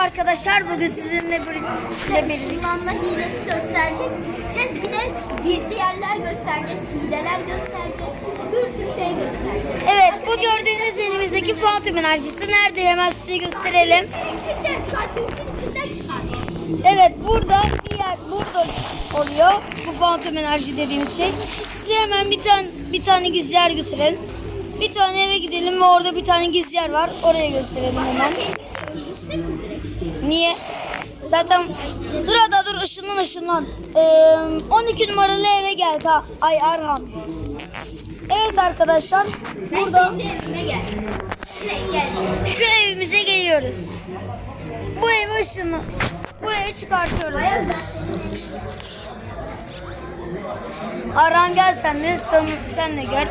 arkadaşlar. Bugün sizinle birlikte birlikte. Işınlanma hilesi gösterecek. Bir de gizli yerler göstereceğiz, hileler göstereceğiz. Bir sürü şey göstereceğiz. Evet bu gördüğünüz elimizdeki fantom enerjisi nerede hemen size gösterelim. Evet burada bir yer burada oluyor. Bu fantom enerji dediğimiz şey. Size hemen bir tane bir tane gizli yer gösterelim. Bir tane eve gidelim ve orada bir tane gizli yer var. Oraya gösterelim hemen. Niye? Zaten dur hadi dur ışınlan ışınlan. Ee, 12 numaralı eve gel ka. Ay Arhan. Evet arkadaşlar. Ben Burada evime geldim. Direkt geldim. şu evimize geliyoruz. Bu evi ışını bu evi senin Arhan gel sen de sen, sen de gör.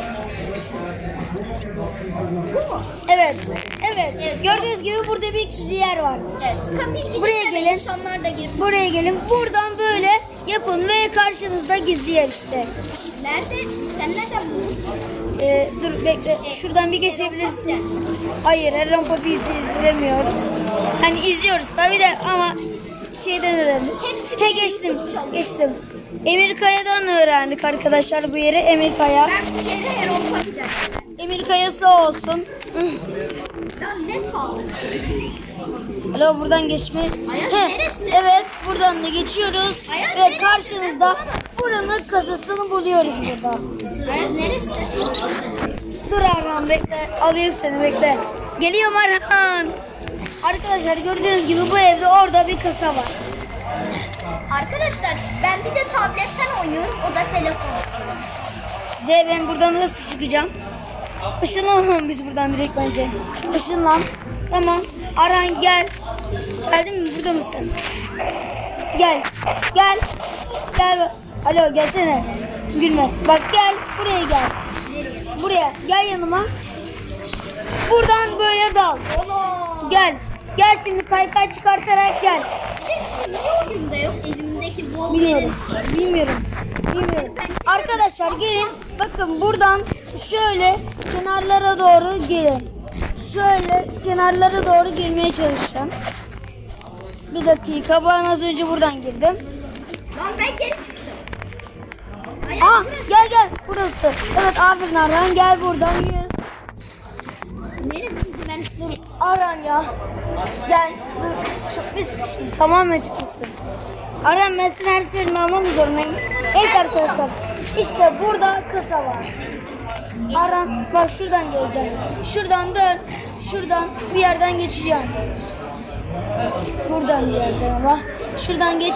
Evet. Evet. Gördüğünüz gibi burada bir gizli yer var. Evet. Kapıyı Buraya de gelin. insanlar da girip. Buraya gelin. Buradan böyle yapın ve karşınızda gizli yer işte. Nerede? Sen nereden buldun? Ee, dur bekle. Şuradan bir geçebilirsin. Hayır, Erron Papi'yi izlemiyoruz. Hani izliyoruz tabii de ama şeyden öğrendik. Hepsi He bir geçtim. YouTube. Geçtim. Emir Kaya'dan öğrendik arkadaşlar bu yeri. Emir Kaya. Ben bu yere her on bakacağım. Emir Kaya sağ olsun. Lan ne sağ. Alo buradan geçme. Ayaz He, neresi? Evet buradan da geçiyoruz. Ayaz Ve neresi? karşınızda buranın kasasını buluyoruz burada. Ayaz neresi? Dur Arhan bekle. Alayım seni bekle. Geliyorum Arhan. Arkadaşlar gördüğünüz gibi bu evde orada bir kasa var. Arkadaşlar ben bir de tabletten oynuyorum. O da telefon. De ben buradan nasıl çıkacağım? Işınlanalım biz buradan direkt bence. Işınlan. Tamam. Arhan gel. Geldin mi? Burada mısın? Gel. Gel. Gel. Alo gelsene. Gülme. Bak gel. Buraya gel. Buraya. Gel yanıma. Buradan böyle dal. Gel. Gel şimdi kaykay çıkartarak gel. Oyunda yok? Elimdeki bol Bilmiyorum. Bilmiyorum. Bilmiyorum. Arkadaşlar gelin. Bakın buradan şöyle kenarlara doğru gelin. Şöyle kenarlara doğru girmeye çalışacağım. Bir dakika. Ben az önce buradan girdim. Lan ben geri çıktım. Aa gel gel. Burası. Evet aferin Arhan. Gel buradan yüz. Neresiydi ben? Dur. Aran ya. Gel. Dur, Çıkmışsın şimdi. Tamamen çıkmışsın. Aran ben senin her seferinde almak zorundayım. Evet arkadaşlar. İşte burada kasa var. Aran bak şuradan geleceğim. Şuradan dön. Şuradan bir yerden geçeceğim. Buradan bir yerden ama. Şuradan geç.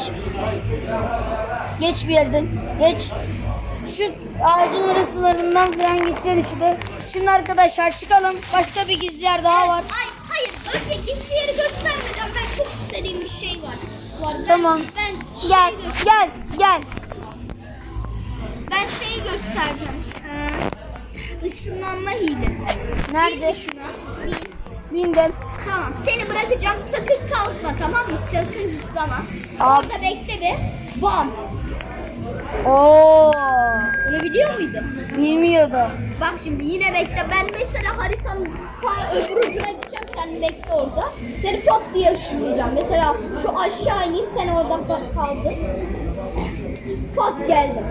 Geç bir yerden. Geç. Şu ağacın arasılarından falan geçeceksin işte. Şimdi arkadaşlar çıkalım. Başka bir gizli yer daha var. Ay hayır önce gizli yeri göstermeden ben çok istediğim bir şey var. var. Ben, Tamam. Ben şey Gel, gö- gel, gel. Ben şeyi göstereceğim. Ee, ışınlanma hilesi. Nerede? Şuna. Bin. Bindim. Tamam seni bırakacağım sakın kalkma tamam mı? Sakın zıplama. Orada bekle bir. Bam. Oo, Bunu biliyor muydun? bilmiyordum. Bak şimdi yine bekle. Ben mesela haritanın ta öbür ucuna gideceğim. Sen bekle orada. Seni pat diye ışınlayacağım. Mesela şu aşağı ineyim. Sen orada kaldın. Pat geldim.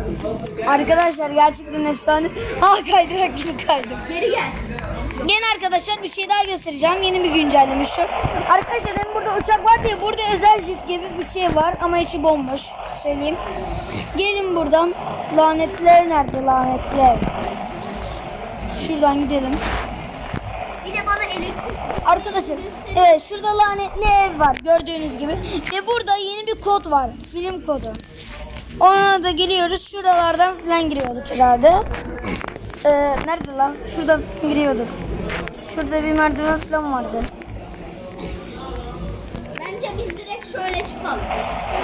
Arkadaşlar gerçekten efsane. Ha kaydırak gibi kaydım. Geri gel. Yine arkadaşlar bir şey daha göstereceğim. Yeni bir güncelleme şu. Arkadaşlar hem burada uçak var diye burada özel jet gibi bir şey var ama içi bomboş. Söyleyeyim. Gelin buradan. Lanetler nerede lanetler? Şuradan gidelim. Bir de bana elektrik Arkadaşlar evet şurada lanetli ev var gördüğünüz gibi. Ve burada yeni bir kod var. Film kodu. Ona da giriyoruz. Şuralardan falan giriyorduk herhalde. Ee, nerede lan? Şuradan giriyorduk. Şurada bir merdiven falan vardı. Bence biz direkt şöyle çıkalım.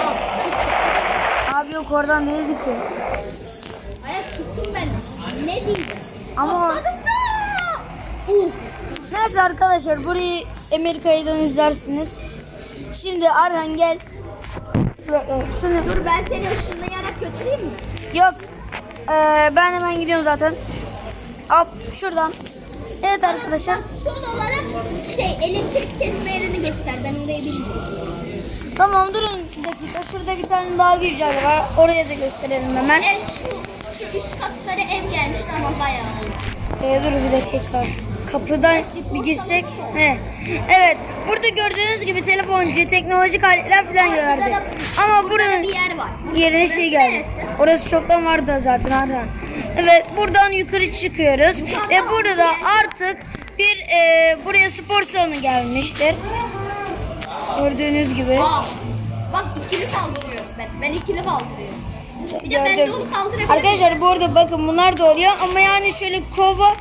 Al çıktım. Abi yok oradan değildi ki. Ayak çıktım ben. Ne diyeyim? Ama- Atladım da. Uh. Neyse arkadaşlar burayı Amerika'dan izlersiniz. Şimdi Arhan gel. Şunu Dur ben seni ışınlayarak götüreyim mi? Yok. Ee, ben hemen gidiyorum zaten. Hop şuradan. Evet arkadaşlar. Son olarak şey elektrik kesme yerini göster. Ben orayı bilmiyorum. Tamam durun bir dakika. Şurada bir tane daha güzel var. Oraya da gösterelim hemen. Ev şu, şu üst katlara ev gelmişti ama bayağı. Ee, dur bir dakika. Kapıdan bir girsek. He. Evet. Burada gördüğünüz gibi telefoncu, teknolojik aletler falan gördük. Ama Burada buranın bir yer var. yerine şey geldi. Orası çoktan vardı zaten Arhan. Evet buradan yukarı çıkıyoruz. Ve burada artık bir e, buraya spor salonu gelmiştir. Gördüğünüz gibi. Aa, bak ikili kaldırıyorum ben. Ben ikili kaldırıyorum. Bir de ben de onu kaldırabilirim. Arkadaşlar bu arada bakın bunlar da oluyor ama yani şöyle kova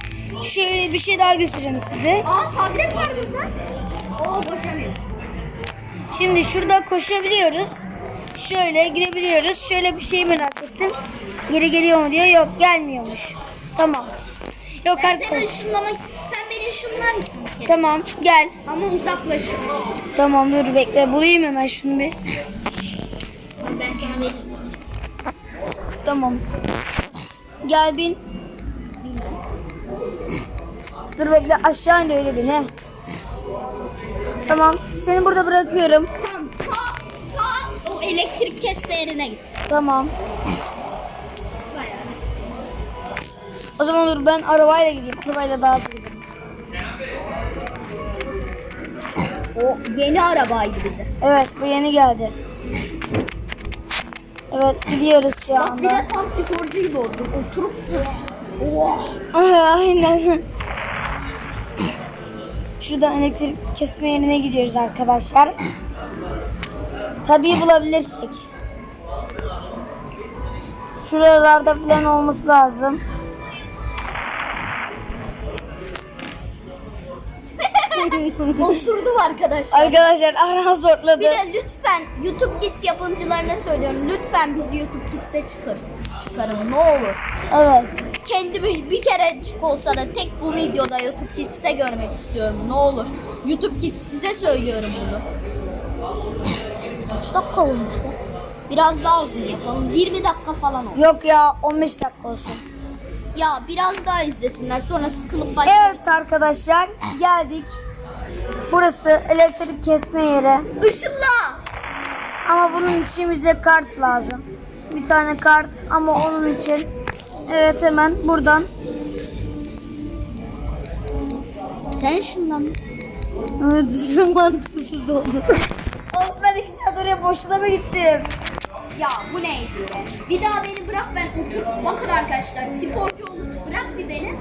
şöyle bir şey daha göstereyim size. Aa tablet var burada. Oo boşamıyor. Şimdi şurada koşabiliyoruz. Şöyle gidebiliyoruz. Şöyle bir şey merak ettim. Geri geliyor mu diyor. Yok gelmiyormuş. Tamam. Yok Ben seni arkadaş. ışınlamak Sen beni ışınlar mısın bir kere? Tamam gel. Ama uzaklaşın. Tamam dur bekle. Bulayım hemen şunu bir. Ben sana veririm. Tamam. Gel bin. Bildim. Dur bekle aşağı in de öyle bin he. Tamam. Seni burada bırakıyorum. Tamam. Ta, ta o elektrik kesme yerine git. Tamam. Bayağı. O zaman dur ben arabayla gideyim. Arabayla daha hızlı giderim. O yeni arabaydı bir de. Evet bu yeni geldi. Evet gidiyoruz şu Bak bir anda. de tam sporcu gibi oldu. Oturup Oh. Aynen. Şuradan elektrik kesme yerine gidiyoruz arkadaşlar. Tabii bulabilirsek. Şuralarda falan olması lazım. Osurdum arkadaşlar. Arkadaşlar Arhan zorladı. Bir de lütfen YouTube Kids yapımcılarına söylüyorum. Lütfen bizi YouTube Kids'e çıkarsın. Çıkarın ne olur. Evet. Kendimi bir kerecik olsa da tek bu videoda YouTube Kids'te görmek istiyorum. Ne olur. YouTube Kids size söylüyorum bunu. Kaç dakika olmuş ya? Biraz daha uzun yapalım. 20 dakika falan olsun. Yok ya 15 dakika olsun. Ya biraz daha izlesinler. Sonra sıkılıp başlayalım. Evet arkadaşlar geldik. Burası elektrik kesme yeri. Işınla! Ama bunun için bize kart lazım. Bir tane kart ama onun için evet hemen buradan Sen ışınlan. Evet, çok mantıksız oldu. Oğlum ben iki saat oraya boşuna mı gittim? Ya bu neydi? Bir daha beni bırak ben otur. Bakın arkadaşlar sporcu olup bırak bir beni.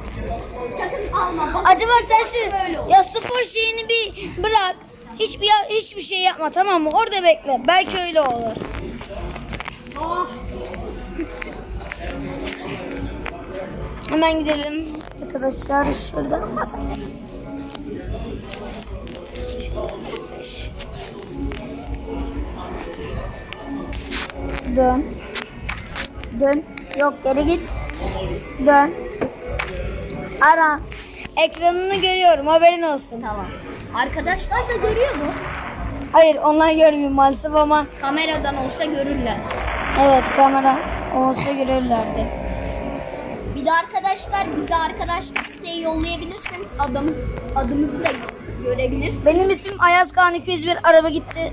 Sakın alma. Bakın, Acaba sen spor böyle şu olur. ya spor şeyini bir bırak. Hiçbir hiçbir şey yapma tamam mı? Orada bekle. Belki öyle olur. Ah, Hemen gidelim. Arkadaşlar şuradan basabiliriz. Dön. Dön. Yok geri git. Dön. Ara. Ekranını görüyorum haberin olsun. tamam. Arkadaşlar da görüyor mu? Hayır onlar görmüyor maalesef ama Kameradan olsa görürler. evet kamera olsa görürlerdi. Bir de arkadaşlar bize arkadaşlık isteği yollayabilirseniz adımız adımızı da görebilirsiniz. Benim ismim Ayaz Kaan 201 araba gitti.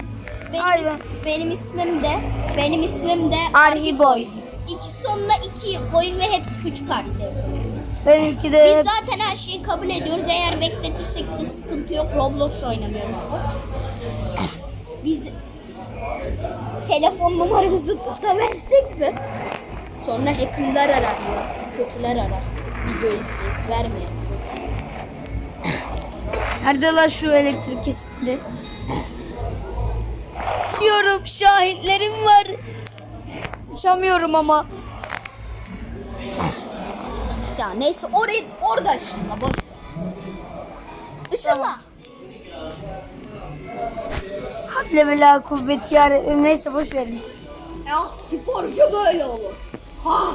benim, Ay is- ben- benim ismim de benim ismim de Arhiboy. İki, sonuna iki koyun ve hepsi küçük harfler. Benimki de Biz hep- zaten her şeyi kabul ediyoruz. Eğer bekletirsek de sıkıntı yok. Roblox oynamıyoruz. Biz telefon numaramızı da versek mi? Sonra hackerlar arar. Kötüler arar. Video izleyip vermeyin. Nerede lan şu elektrik kesimleri? Uçuyorum şahitlerim var. Uçamıyorum ama. Ya neyse oraya orada ışınla boş. Işınla. Havle ve la kuvvet ya Rabbim. Neyse boş verin. Ya sporcu böyle olur. Ha.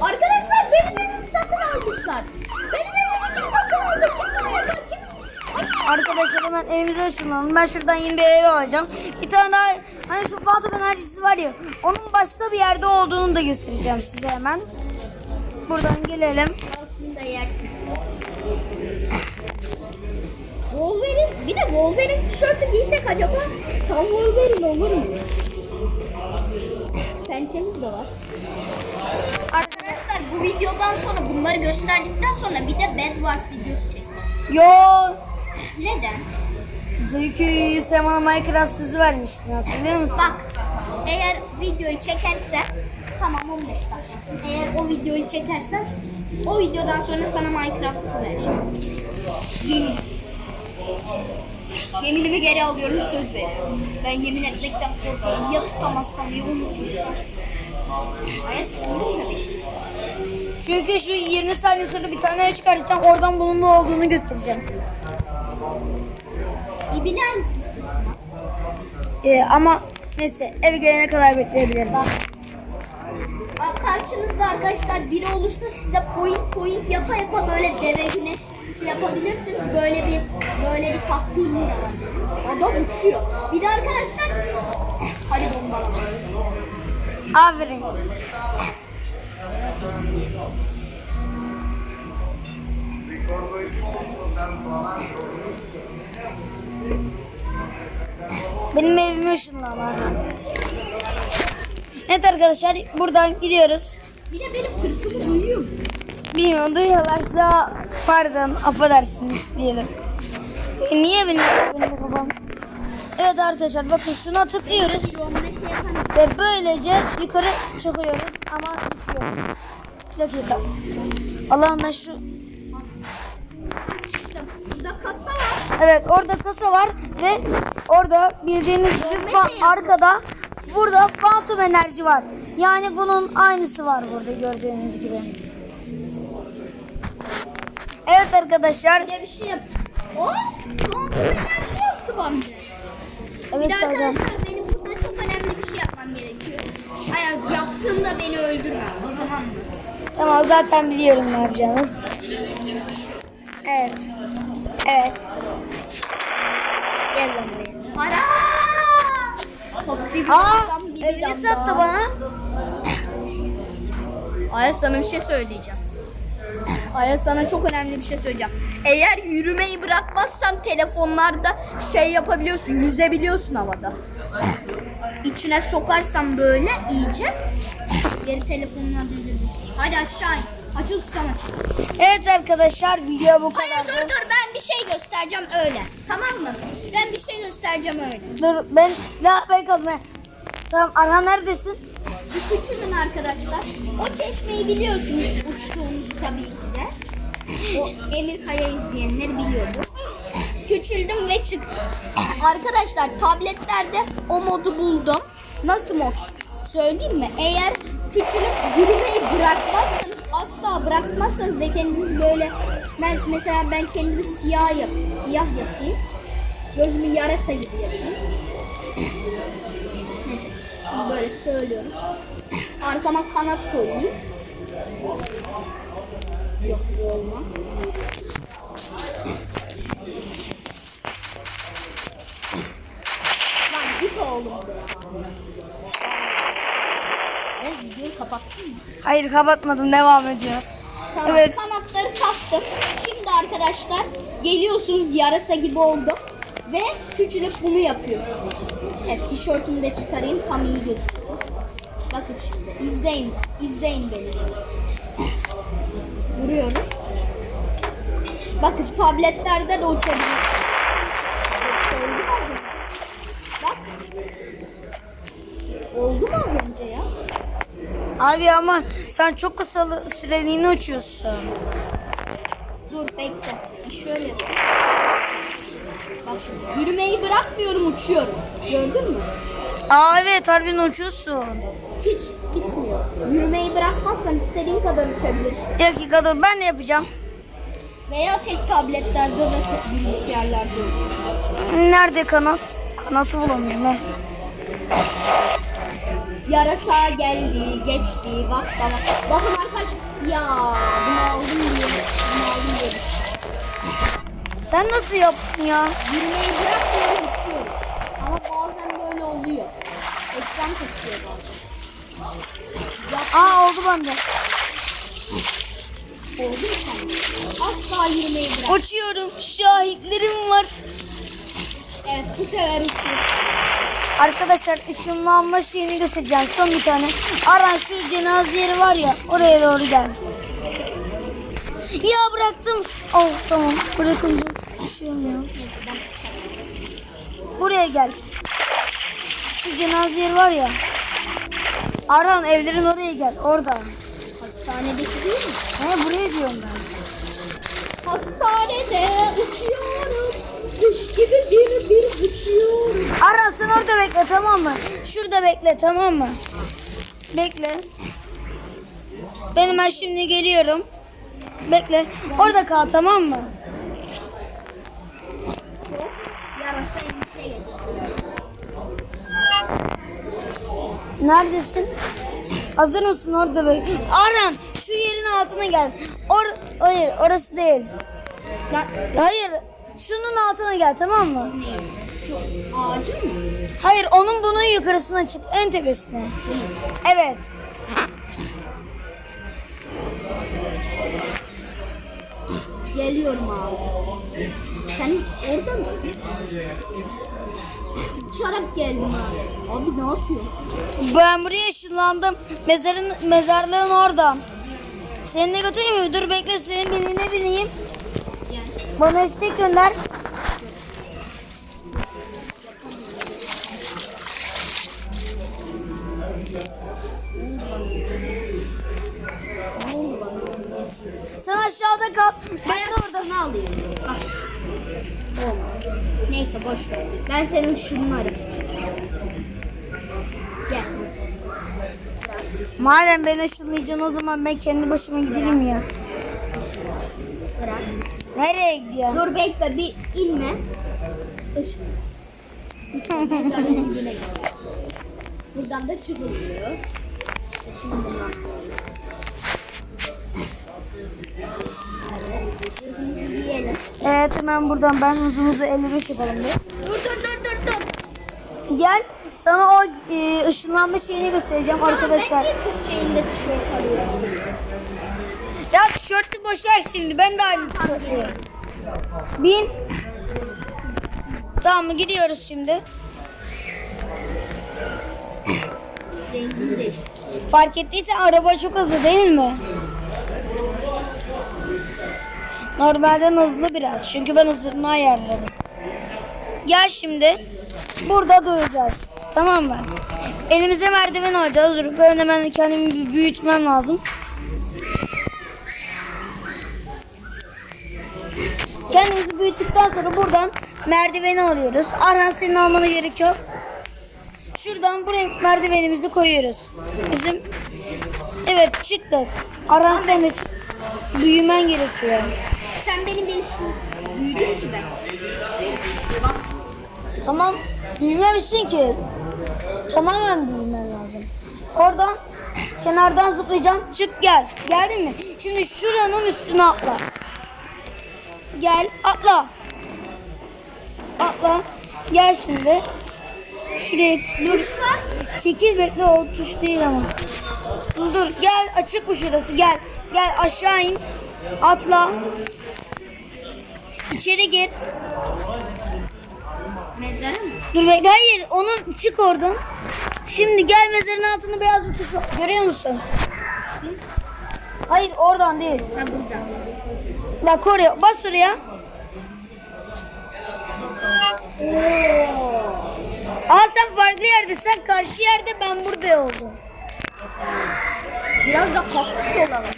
Arkadaşlar benim evimi satın almışlar. Benim evimi kim satın aldı? Kim bunu yapar? Kim? Arkadaşlar hemen evimize ışınlanalım. Ben şuradan yeni bir ev alacağım. Bir tane daha hani şu Fatih enerjisi var ya. Onun başka bir yerde olduğunu da göstereceğim size hemen. Buradan gelelim. Al şunu da yersin. Wolverine, bir de Wolverine tişörtü giysek acaba tam Wolverine olur mu? Pençemiz de var. Arkadaşlar bu videodan sonra bunları gösterdikten sonra bir de Bed Wars videosu çekeceğiz. Yo. Neden? Zülkü sen bana Minecraft sözü vermiştin hatırlıyor musun? Bak eğer videoyu çekersen tamam 15 dakika. Eğer o videoyu çekersen o videodan sonra sana Minecraft'ı vereceğim. Yemin. Yeminimi geri alıyorum söz veriyorum. Ben yemin etmekten korkuyorum. Ya tutamazsam ya unutursam. Hayır sen? Çünkü şu 20 saniye sonra bir tane çıkartacağım. Oradan bunun ne olduğunu göstereceğim. Bir biner misin sırtıma? Ee, ama neyse eve gelene kadar bekleyebilirim. Bak. Aa, Karşınızda arkadaşlar biri olursa size point point yapa yapa böyle deve güneş yapabilirsiniz. Böyle bir böyle bir taktiğim de var. Adam uçuyor. Bir de arkadaşlar hadi bombalama. Aferin. Benim evime ışınlanlar. Evet arkadaşlar buradan gidiyoruz. Bir de benim kırkımı duyuyor musun? Bilmiyorum duyuyorlarsa pardon affedersiniz diyelim. E, niye benim kafam? Evet arkadaşlar bakın tıklıyoruz. Geometri yapan Ve böylece yukarı çıkıyoruz ama düşüyoruz. Bir dakika. Allah'ım ben şu... Evet orada kasa var ve orada bildiğiniz gibi arkada burada phantom enerji var. Yani bunun aynısı var burada gördüğünüz gibi. Evet arkadaşlar. De bir şey yap. O bir enerji yazdı bana. Evet Bir arkadaşlar. arkadaşlar benim burada çok önemli bir şey yapmam gerekiyor. Ayaz yaptığımda beni öldürme. Tamam mı? Tamam zaten biliyorum ne yapacağını. Evet. Evet. Gel lan buraya. Para! Toplu bir Aa, adam gibi bana. Ayaz sana bir şey söyleyeceğim. Ayaz sana çok önemli bir şey söyleyeceğim. Eğer yürümeyi bırakmazsan telefonlarda şey yapabiliyorsun, yüzebiliyorsun havada. İçine sokarsan böyle iyice geri telefonuna düzülür. Hadi aşağı in. Açıl susam açıl. Evet arkadaşlar video bu Hayır kadar. dur dur ben bir şey göstereceğim öyle. Tamam mı? Ben bir şey göstereceğim öyle. Dur ben daha ben kalmaya. Tamam Arhan neredesin? Küçülün arkadaşlar. O çeşmeyi biliyorsunuz uçtuğunuzu tabii ki de. O Emir Kaya izleyenler biliyordu. Küçüldüm ve çık. Arkadaşlar tabletlerde o modu buldum. Nasıl mod? Söyleyeyim mi? Eğer küçülüp yürümeyi bırakmazsanız asla bırakmazsanız ve kendiniz böyle ben mesela ben kendimi siyah yap siyah yapayım. Gözümü yarasa gibi yapayım. Neyse. Böyle söylüyorum. Arkama kanat koyayım. Yok bu olmaz. Lan git oğlum. Ben videoyu kapattım mı? Hayır kapatmadım devam ediyor. Tamam Evet. kanatları taktım. Şimdi arkadaşlar geliyorsunuz yarasa gibi oldum. Ve küçülüp bunu yapıyorsunuz. Evet tişörtümü de çıkarayım tam iyi gözüküyor. Bakın şimdi izleyin. izleyin beni. Vuruyoruz. Bakın tabletlerde de uçabilirsiniz. Oldu mu az önce? Bak. Oldu mu az önce ya? Abi ama sen çok kısa süreliğine uçuyorsun. Dur bekle. Şöyle yapayım. Bak şimdi. Yürümeyi bırakmıyorum uçuyorum. Gördün mü? Aa evet harbiden uçuyorsun. Hiç bitmiyor. Yürümeyi bırakmazsan istediğin kadar uçabilirsin. Bir dakika dur ben de yapacağım. Veya tek tabletlerde ve tek bilgisayarlarda. Nerede kanat? Kanatı bulamıyorum he. Yarasa geldi, geçti, bak bak. Bakın arkadaş, ya bunu aldım diye, bunu aldım diye. Sen nasıl yaptın ya? Yürümeyi bırakmıyorum, uçuyorum. Ama bazen böyle oluyor. Ekran kesiyor bazen. Yap, Aa oldu bende. Oğlum sen. Asla yürümeyi bırak. Uçuyorum. Şahitlerim var. Evet bu sefer uçuyorsun. Arkadaşlar ışınlanma şeyini göstereceğim. Son bir tane. Aran şu cenaze yeri var ya oraya doğru gel. Ya bıraktım. Oh tamam bırakınca olmuyor. Neyse ben kaçarım. Buraya gel. Şu cenaze yeri var ya. Aran evlerin oraya gel. Orada. Hastanedeki değil mi? He buraya diyorum ben. Hastanede uçuyorum. Kuş gibi bir bir uçuyorum. Aran sen orada bekle tamam mı? Şurada bekle tamam mı? Bekle. Ben hemen şimdi geliyorum. Bekle. Orada kal tamam mı? Neredesin? Hazır mısın orada bekle. Aran şu yerin altına gel. Or Hayır orası değil. Ya, Hayır. Şunun altına gel tamam mı? Şu ağacın mı? Hayır onun bunun yukarısına çık. En tepesine. Evet. Geliyorum abi. Sen orada mısın? Uçarak geldim abi. Abi ne yapıyorsun? Ben buraya ışınlandım. Mezarın, mezarlığın orada. Seni de götüreyim mi? Dur bekle senin binine bineyim. Bana istek gönder. Sen aşağıda kal. Ben de orada. şunu alayım. Bak şu. Neyse boş ver. Ben senin şunu arayayım. Gel. Madem beni ışınlayacaksın o zaman ben kendi başıma giderim ya. Bırak. Nereye gidiyor? Dur bekle bir inme. Işın. Buradan da çıkılıyor. İşte şimdi Evet hemen buradan ben hızımızı 55 yapalım bir. Dur dur dur dur dur. Gel sana o e, ışınlanma şeyini göstereceğim arkadaşlar. Ben kız şeyinde tişört arıyorum? Ya tişörtü boş ver şimdi ben de aynı tişörtü. Bin. Tamam gidiyoruz şimdi. Fark ettiysen araba çok hızlı değil mi? Normalden hızlı biraz. Çünkü ben hızını ayarladım. Gel şimdi. Burada duracağız. Tamam mı? Elimize merdiven alacağız. Ben hemen kendimi büyütmem lazım. Kendimizi büyüttükten sonra buradan merdiveni alıyoruz. Arhan senin almana gerek yok. Şuradan buraya merdivenimizi koyuyoruz. Bizim evet çıktık. Arhan sen de çık. Büyümen gerekiyor. Sen benim bir işim. Büyüdüm ki ben. Bak Tamam. Büyümemişsin ki. Tamamen büyümen lazım. Oradan kenardan zıplayacağım. Çık gel. Geldin mi? Şimdi şuranın üstüne atla. Gel atla. Atla. Gel şimdi. Şuraya dur. Çekil bekle o tuş değil ama. Dur dur gel açık bu şurası gel. Gel aşağı in. Atla. İçeri gir. mezara mı? Dur bekle hayır onun çık oradan. Şimdi gel mezarın altında beyaz bir tuş var. Görüyor musun? Hayır oradan değil. Ha burada. Bak oraya bas oraya. Oo. Aa sen farklı yerde sen karşı yerde ben burada oldum. Biraz da kaktüs olalım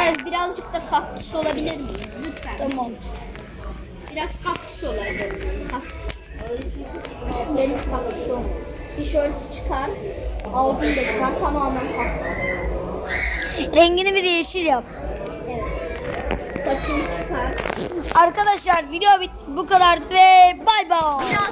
Evet birazcık da kaktüs olabilir miyiz? Lütfen. Tamam. Biraz kaktüs olalım. Benim kaktüs olmadı. Tişörtü çıkar. Ağzını da çıkar. Tamamen kaktüs. Rengini bir de yeşil yap. Evet. Saçını çıkar. Arkadaşlar video bitti bu kadardı ve bay bay.